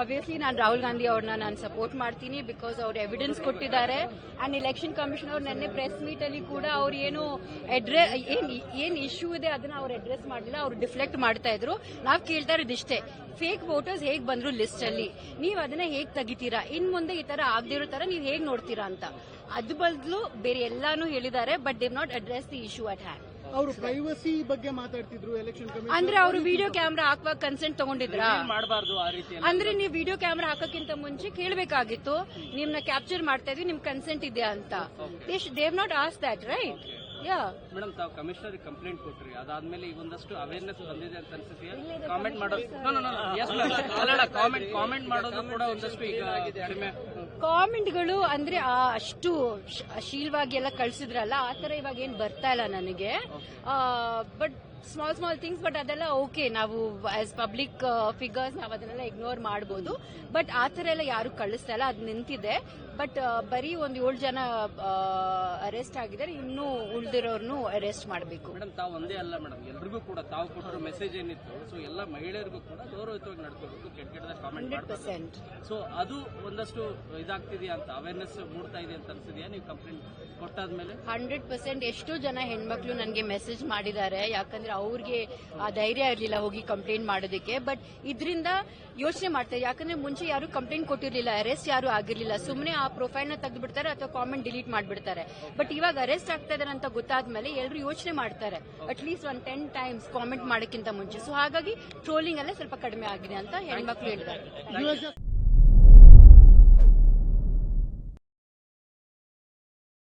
Obviously ನಾನು ರಾಹುಲ್ ಗಾಂಧಿ ಅವ್ರನ್ನ ನಾನು ಸಪೋರ್ಟ್ ಮಾಡ್ತೀನಿ ಬಿಕಾಸ್ ಅವ್ರು ಎವಿಡೆನ್ಸ್ ಕೊಟ್ಟಿದ್ದಾರೆ. ಆ್ಯಂಡ್ ಎಲೆಕ್ಷನ್ ಕಮಿಷನ್ ಅವ್ರು ನಿನ್ನೆ ಪ್ರೆಸ್ ಮೀಟ್ ಅಲ್ಲಿ ಕೂಡ ಅವ್ರು ಏನು ಅಡ್ರೆ ಏನು ಏನು ಇಶ್ಯೂ ಇದೆ ಅದನ್ನ ಅವ್ರು ಅಡ್ರೆಸ್ ಮಾಡಲಿಲ್ಲ, ಅವ್ರು ಡಿಫ್ಲೆಕ್ಟ್ ಮಾಡ್ತಾ ಇದ್ರು. ನಾವು ಕೇಳ್ತಾ ಇರೋದಿಷ್ಟೇ ಫೇಕ್ ವೋಟರ್ಸ್ ಹೇಗೆ ಬಂದ್ರು ಲಿಸ್ಟ್ ಅಲ್ಲಿ? ನೀವು ಅದನ್ನ ಹೇಗೆ ತೆಗಿತೀರಾ? ಇನ್ ಮುಂದೆ ಈ ತರ ಆಗದೇ ತರ ನೀವು ಹೇಗೆ ನೋಡ್ತೀರಾ ಅಂತ. ಅದ್ ಬದಲು ಬೇರೆ ಎಲ್ಲಾನು ಹೇಳಿದ್ದಾರೆ but they not address the issue at hand ಅವರು ಪ್ರೈವಸಿ ಬಗ್ಗೆ ಮಾತಾಡ್ತಿದ್ರು ಎಲೆಕ್ಷನ್ ಕಮಿಷನ್ ಅಂದ್ರೆ ಅವರು ವಿಡಿಯೋ ಕ್ಯಾಮ್ರಾ ಹಾಕುವಾಗ ಕನ್ಸೆಂಟ್ ತಗೊಂಡಿದ್ರಾ? ಮಾಡಬಾರ್ದು ಆ ರೀತಿ ಅಂದ್ರೆ ನೀವು ವಿಡಿಯೋ ಕ್ಯಾಮ್ರಾ ಹಾಕಕ್ಕಿಂತ ಮುಂಚೆ ಕೇಳಬೇಕಾಗಿತ್ತು ನಿಮ್ನ ಕ್ಯಾಪ್ಚರ್ ಮಾಡ್ತಾ ಇದ್ವಿ ನಿಮ್ ಕನ್ಸೆಂಟ್ ಇದೆಯಾ ಅಂತ. They not as that right yeah madam ತಾವು ಕಮಿಷನರ್ ಕಂಪ್ಲೇಂಟ್ ಕೊಟ್ರಿ ಅದಾದ್ಮೇಲೆ ಈಗ ಒಂದಷ್ಟು ಅವೇರ್ನೆಸ್ ಬಂದಿದೆ ಅಂತ ಅನ್ಸುತ್ತೆ. ಕಾಮೆಂಟ್ ಮಾಡೋದು. ಕಾಮೆಂಟ್ ಕಾಮೆಂಟ್ ಮಾಡೋದು ಕೂಡ ಒಂದಷ್ಟು ಈಗ ಕಡಿಮೆ ಕಾಮೆಂಟ್ಗಳು ಅಂದ್ರೆ ಅಷ್ಟು ಶೀಲ್ವಾಗಿ ಶೀಲವಾಗಿ ಎಲ್ಲ ಕಳ್ಸಿದ್ರಲ್ಲ, ಆ ತರ ಇವಾಗ ಏನ್ ಬರ್ತಾ ಇಲ್ಲ ನನಗೆ. But small small things but ಅದೆಲ್ಲ ಓಕೆ ನಾವು ಆಸ್ ಪಬ್ಲಿಕ್ ಫಿಗರ್ಸ್ ನಾವು ಅದನ್ನೆಲ್ಲ ಇಗ್ನೋರ್ ಮಾಡಬಹುದು ಬಟ್ ಆ ತರ ಎಲ್ಲ ಯಾರು ಕಳಿಸ್ತಾ ಇಲ್ಲ, ಅದು ನಿಂತಿದೆ. ಬಟ್ ಬರೀ ಒಂದು ಏಳು ಜನ ಅರೆಸ್ಟ್ ಆಗಿದ್ದಾರೆ ಇನ್ನೂ ಉಳಿದಿರೋರ್ನು ಅರೆಸ್ಟ್ ಮಾಡಬೇಕು. ಮೇಡಮ್ ತಾವು ಒಂದೇ ಅಲ್ಲ ಮೇಡಮ್ ಎಲ್ರಿಗೂ ಕೂಡ ತಾವು ಕೊಟ್ಟಿರೋ ಮೆಸೇಜ್ ಏನಿತ್ತು ಸೊ ಎಲ್ಲ ಮಹಿಳೆಯರಿಗೂ ಕೂಡ ಗೌರವಯುತವಾಗಿ ನಡ್ಕೋಬೇಕು ಕೆಟ್ಟ ಕೆಟ್ಟದ ಕಾಮೆಂಟ್ ಹಂಡ್ರೆಡ್ ಪರ್ಸೆಂಟ್ ಸೊ ಅದು ಒಂದಷ್ಟು ಇದಾಗ್ತಿದೆಯಾ ಅಂತ ಅವೇರ್ನೆಸ್ ಮೂಡ್ತಾ ಇದೆ ಅಂತ ಅನ್ಸಿದ್ಯಾ? ನೀವು ಕಂಪ್ಲೇಂಟ್ ಕೊಟ್ಟಾದ್ಮೇಲೆ? ಹಂಡ್ರೆಡ್ ಪರ್ಸೆಂಟ್ ಎಷ್ಟೋ ಜನ ಹೆಣ್ಮಕ್ಳು ನನಗೆ ಮೆಸೇಜ್ ಮಾಡಿದ್ದಾರೆ ಯಾಕಂದ್ರೆ ಅವ್ರಿಗೆ ಆ ಧೈರ್ಯ ಇರಲಿಲ್ಲ ಹೋಗಿ ಕಂಪ್ಲೇಂಟ್ ಮಾಡೋದಕ್ಕೆ ಬಟ್ ಇದರಿಂದ ಯೋಚನೆ ಮಾಡ್ತಾರೆ ಯಾಕಂದ್ರೆ ಮುಂಚೆ ಯಾರು ಕಂಪ್ಲೇಂಟ್ ಕೊಟ್ಟಿರಲಿಲ್ಲ ಅರೆಸ್ಟ್ ಯಾರು ಆಗಿರಲಿಲ್ಲ. ಸುಮ್ಮನೆ ಆ ಪ್ರೊಫೈಲ್ನ ತೆಗೆದು ಬಿಡ್ತಾರೆ ಅಥವಾ ಕಾಮೆಂಟ್ ಡಿಲೀಟ್ ಮಾಡ್ಬಿಡ್ತಾರೆ. ಬಟ್ ಇವಾಗ ಅರೆಸ್ಟ್ ಆಗ್ತಾ ಇದಾರೆ ಅಂತ ಗೊತ್ತಾದ್ಮೇಲೆ ಎಲ್ಲರೂ ಯೋಚನೆ ಮಾಡ್ತಾರೆ. At least one ten times comment ಮಾಡೋಕ್ಕಿಂತ ಮುಂಚೆ. ಸೊ ಹಾಗಾಗಿ ಟ್ರೋಲಿಂಗ್ ಅಲ್ಲೇ ಸ್ವಲ್ಪ ಕಡಿಮೆ ಆಗಿದೆ ಅಂತ ಹೆಣ್ಮಕ್ಳು ಹೇಳಿದ್ದಾರೆ